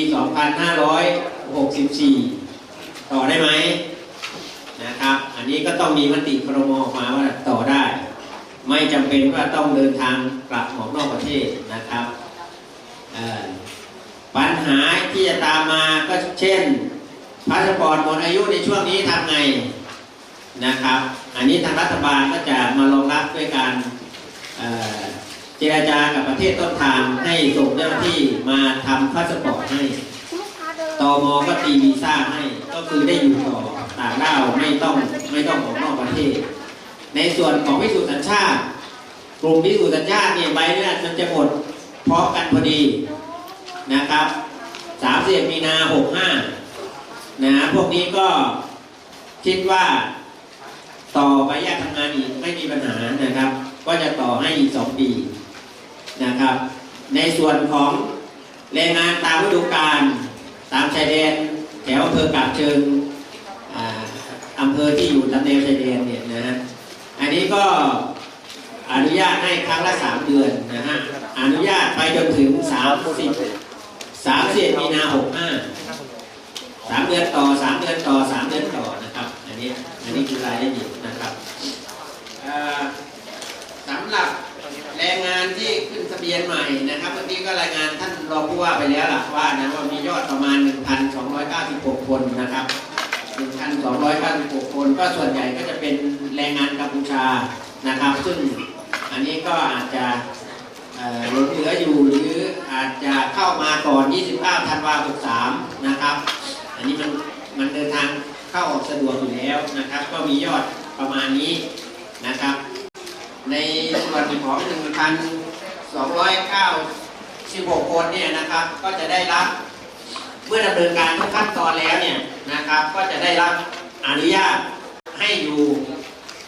ปี2564 ต่อได้ไหมนะครับ อันนี้ก็ต้องมีมติครมออกมาว่าต่อได้ ไม่จำเป็นว่าต้องเดินทางกลับออกนอกประเทศนะครับปัญหาที่จะตามมาก็เช่นพาสปอร์ตหมดอายุในช่วงนี้ทำไงนะครับ อันนี้ทางรัฐบาลก็จะมารองรับด้วยการ เอ่อเจรจากับประเทศต้นทางให้ส่งเจ้าหน้าที่มาทำพาสปอร์ตให้ตมก็ตีวีซ่าให้ ก็คือได้อยู่ต่อต่างด้าวไม่ต้องไม่ต้องออกนอกประเทศ ในส่วนของพิสูจน์สัญชาติกลุ่มพิสูจน์สัญชาติเนี่ยใบเนี่ยมันจะหมดพร้อมกันพอดีนะครับสามสิบมีนาหกห้านะพวกนี้ก็คิดว่าต่อไปแยกทำงานอีกไม่มีปัญหานะครับก็ จะต่อให้อีกสองปีนะครับ ในส่วนของแรงงานตามฤดูกาลตามชายแดนแถวอำเภอกาบเชิงอำเภอที่อยู่ตามแนวชายแดนเนี่ยนะฮะอันนี้ก็อนุญาตให้ครั้งละสามเดือนนะฮะอนุญาตไปจนถึงสามสิบสามสิบมีนาหกห้าสามเดือนต่อสามเดือนต่อสามเดือนต่อนะครับ อันนี้อันนี้คือรายละเอียดนะครับ หรับแรงงานที่ขึ้นทะเบียนใหม่นะครับเมื่อกี้ก็รายงานท่านรองผู้ว่าไปแล้วล่ะว่านะว่ามียอดประมาณ 1,296 คนนะครับ1,296 คนก็ส่วนใหญ่ก็จะเป็นแรงงานกัมพูชานะครับ ซึ่งอันนี้ก็อาจจะเอ่อหลงเหลืออยู่หรืออาจจะเข้ามาก่อน29ธันวาคม 63 นะครับ อันนี้มันมันเดินทางเข้าออกสะดวกอยู่แล้วนะครับ ก็มียอดประมาณนี้นะครับ ในส่วนของ1,296 คนเนี่ยนะครับก็จะได้รับ เมื่อดำเนินการทุกขั้นตอนแล้วเนี่ยนะครับ ก็จะได้รับอนุญาตให้อยู่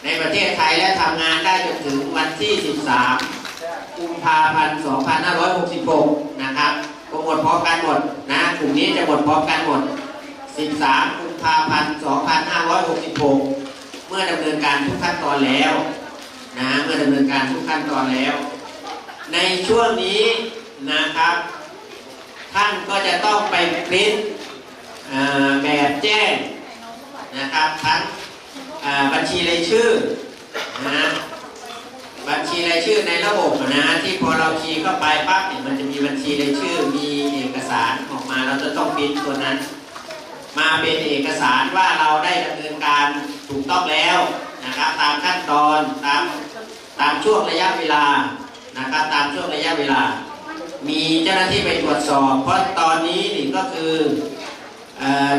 ในประเทศไทยและทำงานได้จนถึงวันที่ 13 กุมภาพันธ์ 2566 นะครับก็หมดพร้อมกันหมดนะกลุ่มนี้จะหมดพร้อมกันหมด 13 กุมภาพันธ์ 2566 เมื่อดำเนินการทุกขั้นตอนแล้ว นะเมื่อดำเนินการทุกขั้นตอนแล้ว ในช่วงนี้นะครับ ท่านก็จะต้องไปพริ้นเอ่อแบบแจ้งนะครับทั้งบัญชีรายชื่อนะบัญชีรายชื่อในระบบนะที่พอเราคีย์เข้าไปปั๊บเนี่ยมันจะมีบัญชีรายชื่อมีเอกสารออกมาเราจะต้องพริ้นตัวนั้น มาเป็นเอกสารว่าเราได้ดำเนินการถูกต้องแล้ว นะครับตามขั้นตอนตามตามช่วงระยะเวลานะครับตามช่วงระยะเวลา มีเจ้าหน้าที่ไปตรวจสอบ เพราะตอนนี้นี่ก็คือ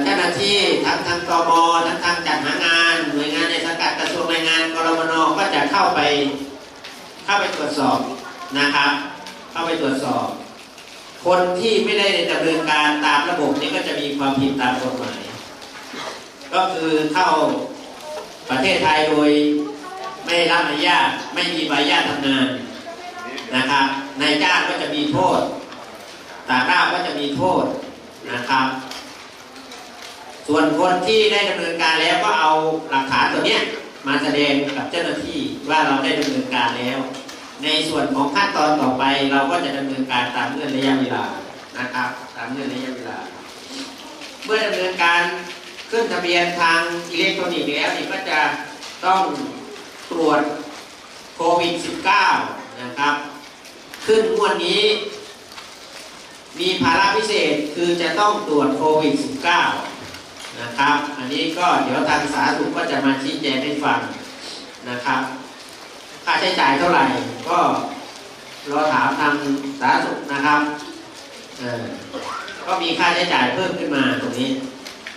เจ้าหน้าที่ทั้งทางตมทั้งทางจัดหางานหน่วยงานในสังกัดกระทรวงแรงงานกรมนก็จะเข้าไปเข้าไปตรวจสอบนะครับ เข้าไปตรวจสอบ คนที่ไม่ได้ดำเนินการตามระบบนี้ก็จะมีความผิดตามกฎหมาย ก็คือเข้า ประเทศไทยโดยไม่รับอนุญาตไม่มีใบอนุญาตทำงานนะครับนายจ้างก็จะมีโทษต่างด้าวก็จะมีโทษนะครับ ส่วนคนที่ได้ดำเนินการแล้วก็เอาหลักฐานตัวเนี้ยมาแสดงกับเจ้าหน้าที่ว่าเราได้ดำเนินการแล้ว ในส่วนของขั้นตอนต่อไปเราก็จะดำเนินการตามเงื่อนระยะเวลานะครับ ตามเงื่อนระยะเวลา เมื่อดำเนินการ ขึ้นทะเบียนทางอิเล็กทรอนิกส์แล้วนี่ก็จะต้องตรวจโควิด -19 นะครับ ขึ้นงวดนี้ มีภาระพิเศษคือจะต้องตรวจโควิด -19 นะครับ อันนี้ก็เดี๋ยวทางสาธารณสุขก็จะมาชี้แจงให้ฟังนะครับ ค่าใช้จ่ายเท่าไหร่ก็รอถามทางสาธารณสุขนะครับเออก็มีค่าใช้จ่ายเพิ่มขึ้นมาตรงนี้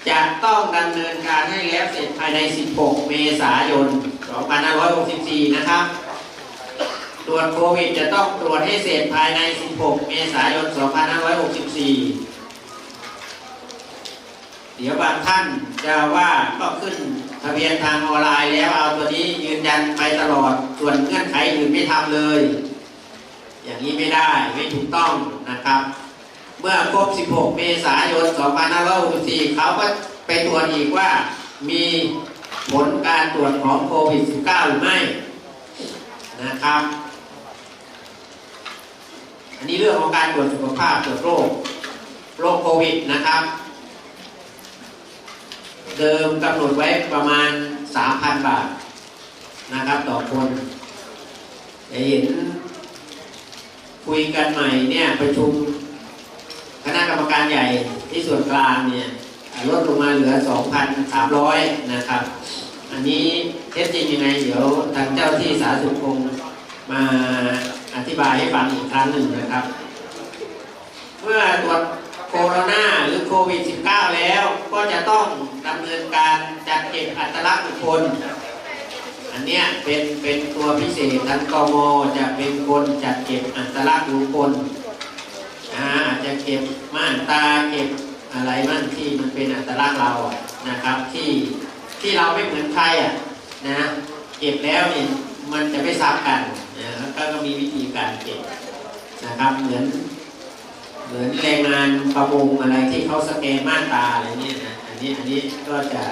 จะต้องดำเนินการให้แล้วเสร็จภายใน 16 เมษายน 2564 นะครับ ตรวจโควิดจะต้องตรวจให้เสร็จภายใน 16 เมษายน 2564 เดี๋ยวบางท่านจะว่าก็ขึ้นทะเบียนทางออนไลน์แล้วเอาตัวนี้ยืนยันไปตลอด ส่วนเงื่อนไขอื่นไม่ทำเลย อย่างนี้ไม่ได้ไม่ถูกต้องนะครับ เมื่อครบ 16 เมษายน 2564 เขาก็ไปตรวจอีกว่ามีผลการตรวจของโควิด -19 หรือไม่นะครับ อันนี้เรื่องของการตรวจสุขภาพตรวจโรคโรคโควิดนะครับ เดิมกำหนดไว้ประมาณ 3,000 บาทนะครับต่อคนจะเห็นคุยกันใหม่เนี่ยประชุม ณะกรรมการใหญ่ที่ส่วนกลางเนี่ยลดลงมาเหลือ 2,300 นะครับ อันนี้เท็จจริงยังไง เดี๋ยวทางเจ้าที่สาธารณสุขคงมาอธิบายให้ฟังอีกครั้งหนึ่งนะครับ เมื่อตรวจโคโรนาหรือโควิด -19 แล้วก็จะต้องดำเนินการจัดเก็บอัตลักษณ์บุคคล อันเนี้ยเป็นเป็นตัวพิเศษทางกมจะเป็นคนจัดเก็บอัตลักษณ์บุคคล อาอาจจะเก็บม่านตาเก็บอะไรมั่นที่มันเป็นอัตลักษณ์เราอะนะครับที่ที่เราไม่เหมือนใครอะนะเก็บแล้วนี่มันจะไม่ซ้ำกันนะแล้วก็มีวิธีการเก็บนะครับเหมือนเหมือนแรงงานประมงอะไรที่เขาสแกนม่านตาอะไรเนี่ยนะอันนี้อันนี้ก็จะ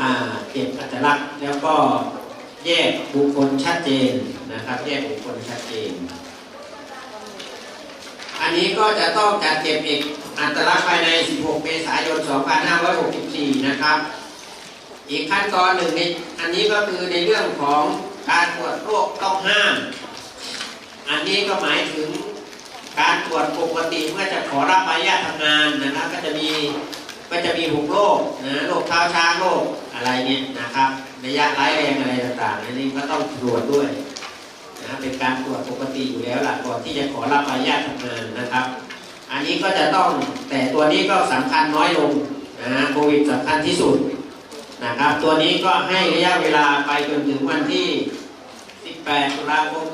อ่าเก็บอัตลักษณ์แล้วก็แยกบุคคลชัดเจนนะครับ แยกบุคคลชัดเจน อันนี้ก็จะต้องจัดเก็บเอกอัตลักษณ์ภายใน 16 เมษายน 2564 นะครับ อีกขั้นตอนหนึ่งในอันนี้ก็คือในเรื่องของการตรวจโรคต้องห้าม อันนี้ก็หมายถึงการตรวจปกติเมื่อจะขอรับใบอนุญาตทำงานนะครับ ก็จะมีก็จะมีหกโรคนะโรคเท้าช้างโรคอะไรเนี่ยนะครับระยะร้ายแรงอะไรต่างๆอันนี้ก็ต้องตรวจด้วย นะเป็นการตรวจปกติอยู่แล้วล่ะก่อนที่จะขอรับใบอนุญาตทำงานนะครับ อันนี้ก็จะต้องแต่ตัวนี้ก็สำคัญน้อยลงนะโควิดสำคัญที่สุดนะครับ ตัวนี้ก็ให้ระยะเวลาไปจนถึงวันที่ 18 ตุลาคม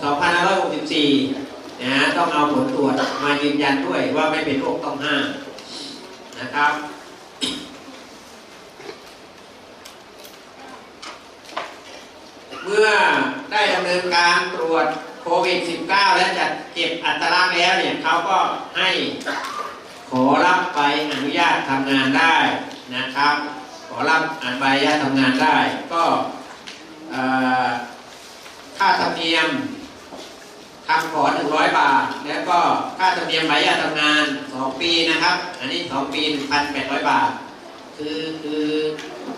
2564 นะฮะต้องเอาผลตรวจมายืนยันด้วยว่าไม่เป็นโรคต้องห้ามนะครับ เมื่อได้ดำเนินการตรวจโควิด -19 และจัดเก็บอัตลักษณ์แล้วเนี่ยเขาก็ให้ขอรับใบอนุญาตทำงานได้นะครับ ขอรับอนุญาตทำงานได้ ก็ค่าธรรมเนียมทำขอ100 บาท แล้วก็ค่าธรรมเนียมใบอนุญาตทำงาน 2 ปีนะครับ อันนี้ 2 ปี 1,800 บาท คือคือ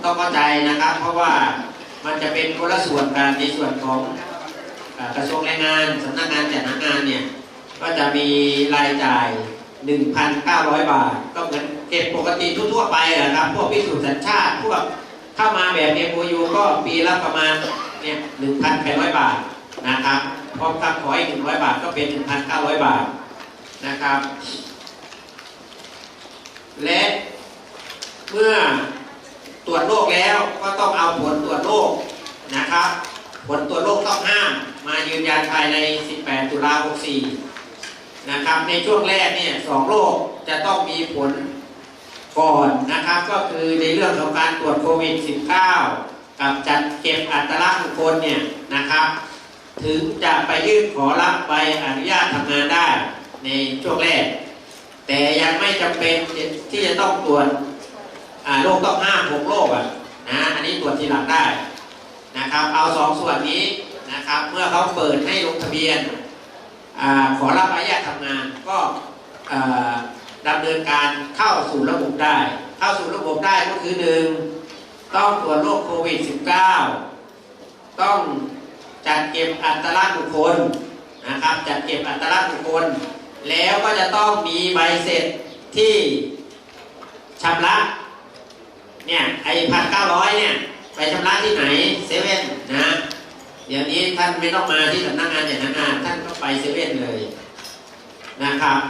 ต้องเข้าใจนะครับ เพราะว่า มันจะเป็นคนละส่วนกันในส่วนของอกระทรวงแรงงานสำนักงานจัดหางานเนี่ยก็จะมีรายจ่าย 1,900 บาท ก็เหมือนเก็บปกติทั่วๆไปแหละครับพวกพิสูจน์สัญชาติพวกเข้ามาแบบ MOU ก็ปีละประมาณเนี่ย1,800บาทนะครับพร้อมคำขออีก100บาทก็เป็น1,900บาทนะครับ และเมื่อ คแล้วก็ต้องเอาผลตรวจโรคนะครับผลตรวจโรคต้องห้าม มายืนยันภายใน 18 ตุลา64 นะครับในช่วงแรกเนี่ยสองโรคจะต้องมีผลก่อนนะครับก็คือในเรื่องของการตรวจโควิด -19 กับจัดเก็บอัตลักษณ์บุคคลเนี่ยนะครับ ถึงจะไปยื่นขอรับใบอนุญาตทำงานได้ในช่วงแรก แต่ยังไม่จำเป็นที่จะต้องตรวจโรคต้องห้ามหกโรคอะ นะอันนี้ตรวจทีหลังได้นะครับเอาสองส่วนนี้นะครับเมื่อเขาเปิดให้ลงทะเบียนอขอรับใบอนุญาตทำงานก็ดำเนินการเข้าสู่ระบบได้ เข้าสู่ระบบได้ก็คือหนึ่งต้องตรวจโรคโควิด -19 ต้องจัดเก็บอัตลักษณ์บุคคลนะครับจัดเก็บอัตลักษณ์บุคคล แล้วก็จะต้องมีใบเสร็จที่ชำระ เนี่ยไอ้พันเก้าร้อยเนี่ยไปชำระที่ไหนเซเว่นนะ เดี๋ยวนี้ท่านไม่ต้องมาที่สำนักงานอย่างงานท่านก็ไปเซเว่นเลยนะครับ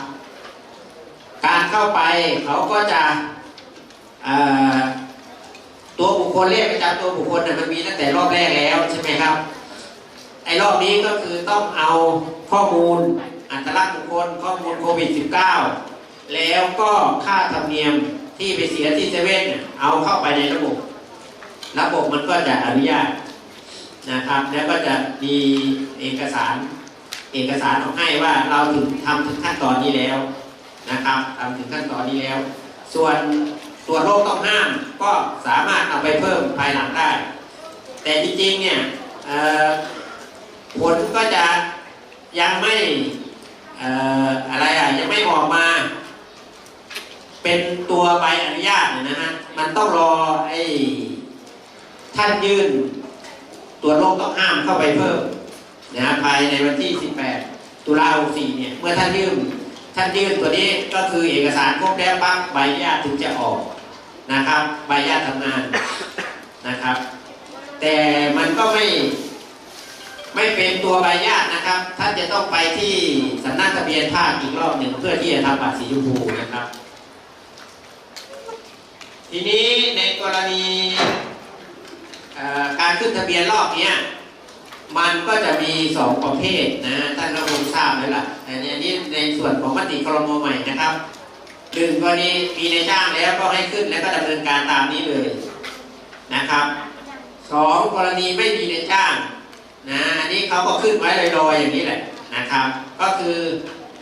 การเข้าไปเขาก็จะตัวบุคคลเลขประจำตัวบุคคลนะมันมีตั้งแต่รอบแรกแล้วใช่ไหมครับ ไอ้รอบนี้ก็คือต้องเอาข้อมูลอัตลักษณ์บุคคลข้อมูลโควิด -19 แล้วก็ค่าธรรมเนียม ที่ไปเสียที่เซเว่นเอาเข้าไปในระบบ ระบบมันก็จะอนุญาตนะครับ แล้วก็จะมีเอกสาร เอกสารออกให้ว่าเราถึงทำถึงขั้นตอนนี้แล้วนะครับทำถึงขั้นตอนนี้แล้ว ส่วนตรวจโรคต้องห้ามก็สามารถเอาไปเพิ่มภายหลังได้ แต่จริงๆเนี่ยผลก็จะยังไม่อออะไรอะยังไม่ออกมา เป็นตัวใบอนุญาตเนี่ยนะฮะมันต้องรอไอ้ท่านยื่น ตัวโรคต้องห้ามเข้าไปเพิ่มนะฮะภายในวันที่ 18 ตุลาคม4เนี่ยเมื่อท่านยื่นท่านยื่นตัวนี้ก็คือเอกสารครบแล้วปั๊บใบอนุญาตถึงจะออกนะครับ ใบอนุญาตทำงานนะครับ แต่มันก็ไม่ไม่เป็นตัวใบอนุญาตนะครับ ท่านจะต้องไปที่สำนักทะเบียนภาคอีกรอบหนึ่งเพื่อที่จะทำบัตรสีชมพูนะครับ ทีนี้ในกรณีการขึ้นทะเบียนรอบเนี้ยมันก็จะมีสองประเภทนะท่านก็คงทราบแล้วล่ะแต่อันนี้ในส่วนของมติครมใหม่นะครับหนึ่งกรณีมีในจ้างแล้วก็ให้ขึ้นแล้วก็ดำเนินการตามนี้เลยนะครับสองกรณีไม่มีในจ้างนะอันนี้เขาก็ขึ้นไว้ลอยๆอย่างนี้แหละนะครับ ก็คือ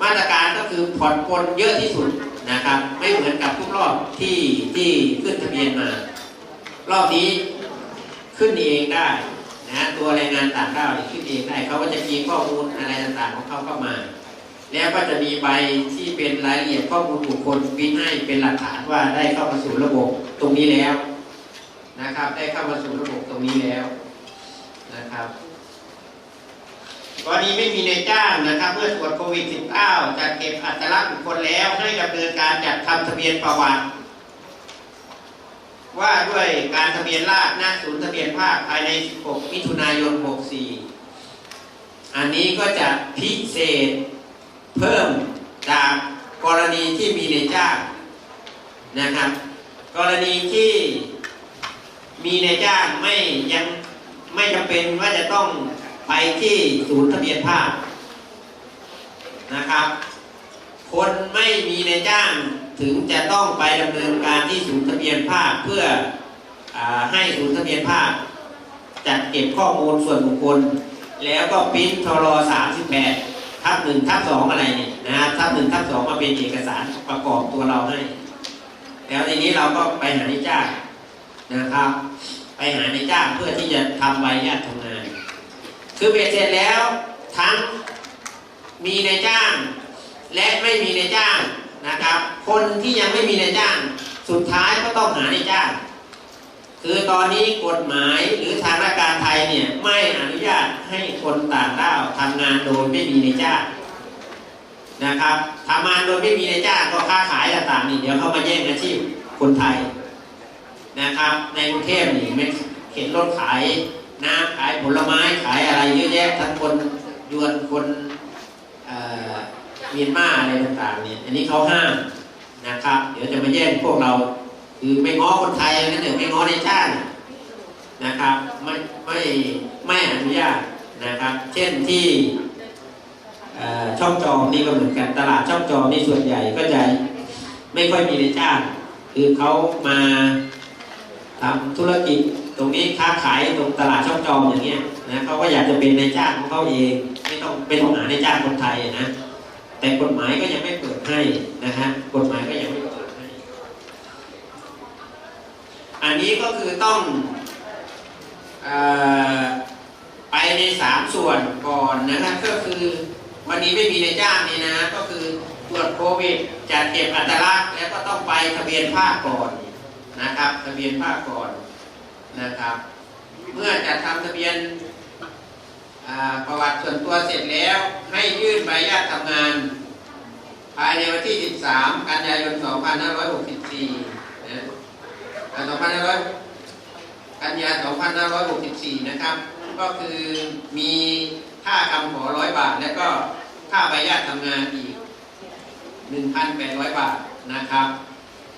มาตรการก็คือผ่อนปลนเยอะที่สุด นะครับ ไม่เหมือนกับทุกรอบที่ที่ขึ้นทะเบียนมา รอบนี้ขึ้นเองได้นะตัวแรงงานต่างด้าวขึ้นเองได้เขาก็จะมีข้อมูลอะไรต่างๆของเขาเข้ามา แล้วก็จะมีใบที่เป็นรายละเอียดข้อมูลบุคคลวินให้เป็นหลักฐานว่าได้เข้ามาสู่ระบบตรงนี้แล้วนะครับ ได้เข้ามาสู่ระบบตรงนี้แล้วนะครับ กรณีไม่มีในจ้างนะครับเมื่อตรวจโควิด -19 จัดเก็บอัตลักษณ์บุคคลแล้วให้ดำเนินการจัดทำทะเบียนประวัติ ว่าด้วยการทะเบียนราษฎรหน้าศูนย์ทะเบียนภาคภายใน 16 มิถุนายน 64 อันนี้ก็จะพิเศษเพิ่มจากกรณีที่มีในจ้างนะครับ กรณีที่มีในจ้างไม่ยังไม่จำเป็นว่าจะต้อง ไปที่ศูนย์ทะเบียนภาคนะครับ คนไม่มีในจ้างถึงจะต้องไปดำเนินการที่ศูนย์ทะเบียนภาคเพื่ออให้ศูนย์ทะเบียนภาคจัดเก็บข้อมูลส่วนบุคคล แล้วก็ปริ้นทร38ทับหนึ่งทับสองอะไรเนี่ยนะทับหนึ่งทับสองมาเป็นเอกสารประกอบตัวเราให้แล้วทีนี้เราก็ไปหาในจ้างนะครับ ไปหาในจ้างเพื่อที่จะทำใบอนุญาตทำงาน คือเบ็ดเสร็จแล้วทั้งมีในจ้าง และไม่มีในจ้างนะครับ คนที่ยังไม่มีในจ้าง สุดท้ายก็ต้องหาในจ้าง คือตอนนี้กฎหมายหรือทางราชการไทยเนี่ยไม่อนุญาตให้คนต่างด้าวทำงานโดยไม่มีในจ้างนะครับทำงานโดยไม่มีในจ้างก็ค้าขายต่างๆนี่เดี๋ยวเขามาแย่งอาชีพคนไทยนะครับ ในกรุงเทพนี่ไม่เห็นรถขาย น้ำขายผลไม้ขายอะไรเยอะแยะทั้งคนยวนคนเมียนมาอะไรต่างๆเนี่ยอันนี้เขาห้ามนะครับ เดี๋ยวจะมาแย่งพวกเรา คือไม่ง้อคนไทยนั่นเองไม่ง้อในชาตินะครับไม่ไม่ไม่อนุญาตนะครับ เช่นที่ช่องจอมนี่ก็เหมือนกันตลาดช่องจอมนี่ส่วนใหญ่ก็จะไม่ค่อยมีในจ้างคือเขามาทำธุรกิจ ตรงนี้ค้าขายตรงตลาดช่องจอมอย่างเงี้ยนะเขาก็อยากจะเป็นในายจ้างของเขาเองไม่ต้องเป็นต้องหาในายจ้างคนไทยนะแต่กฎหมายก็ยังไม่เปิดให้นะฮะกฎหมายก็ยังไม่เปิดให้ อันนี้ก็คือต้องออไปในสามส่วนก่อนนะครับก็คือวันนี้ไม่มีในจ้างนี่นะก็คือตรวจโควิดจัดเก็บอัตลักษณ์แล้วก็ต้องไปทะเบียนภาคก่อนนะครับ ทะเบียนภาคก่อน นะครับ เมื่อจัดทำทะเบียนประวัติส่วนตัวเสร็จแล้วให้ยื่นใบอนุญาตทำงาน ภายในวันที่ 13 กันยายน 2564นะอ่า2500 กันยายน2564 นะครับ ก็คือมีค่าคำขอ 100 บาท แล้วก็ค่าใบอนุญาตทำงานอีก 1,800 บาทนะครับ